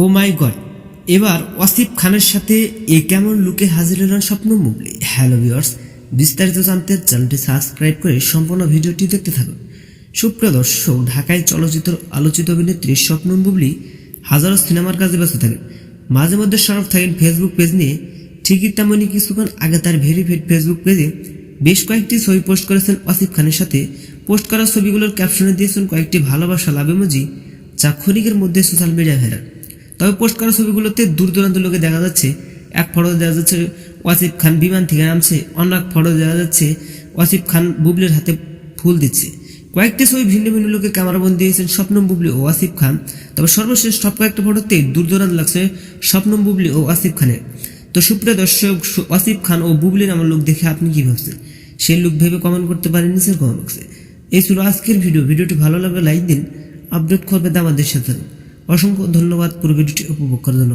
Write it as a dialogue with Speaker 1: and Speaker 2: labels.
Speaker 1: ও মাই god. এবার ওয়াসিফ খানের সাথে এ কেমন লুকে হাজির হলেন স্বপ্ন মুবলি হ্যালো ভিউয়ার্স, বিস্তারিত জানতে চ্যানেলটি সাবস্ক্রাইব করে সম্পূর্ণ ভিডিওটি দেখতে থাকুন। সুপ্রিয় দর্শক, ঢাকায় চলচ্চিত্র আলোচিত অভিনেত্রী স্বপ্ন বুবলি হাজারো সিনেমার কাজে ব্যস্ত থাকেন। মাঝে মধ্যে সরব থাকেন ফেসবুক পেজ নিয়ে। ঠিকই তেমনই কিছুক্ষণ আগে তার ভেরিফাইড ফেসবুক পেজে বেশ কয়েকটি ছবি পোস্ট করেছেন ওয়াসিফ খানের সাথে। পোস্ট করা ছবিগুলোর ক্যাপশনে দিয়েছেন কয়েকটি ভালোবাসা লাভ ইমোজি যা ক্ষণিকের মধ্যে সোশ্যাল মিডিয়া ভাইরাল তবে পোস্ট করা ছবিগুলোতে দূর দূরান্ত লোকে দেখা যাচ্ছে। এক ফটো দেখা যাচ্ছে ওয়াসিফ খান বিমান থেকে নামছে, অন্য এক ফটো দেখা যাচ্ছে ওয়াসিফ খান বুবলের হাতে ফুল দিচ্ছে। কয়েকটি ছবি ভিন্ন ভিন্ন লোকের ক্যামেরাবন্দি হয়েছেন স্বপ্নম বুবলি ও ওয়াসিফ খান। তবে সর্বশেষ সব কয়েকটা ফটোতে দূর দূরান্ত লাগছে স্বপ্নম বুবলি ও ওয়াসিফ খানের। তো সুপ্রিয় দর্শক ওয়াসিফ খান ও বুবলির আমার লোক দেখে আপনি কি ভাবছেন? সেই লোক ভেবে কমেন্ট করতে পারেন নিচের কমেন্ট বক্সে এই ছিল আজকের ভিডিও ভিডিওটি ভালো লাগলে লাইক দিন আপডেট করবে আমাদের সাথে। অসংখ্য ধন্যবাদ পূর্বে দুটি উপভোগ করার জন্য।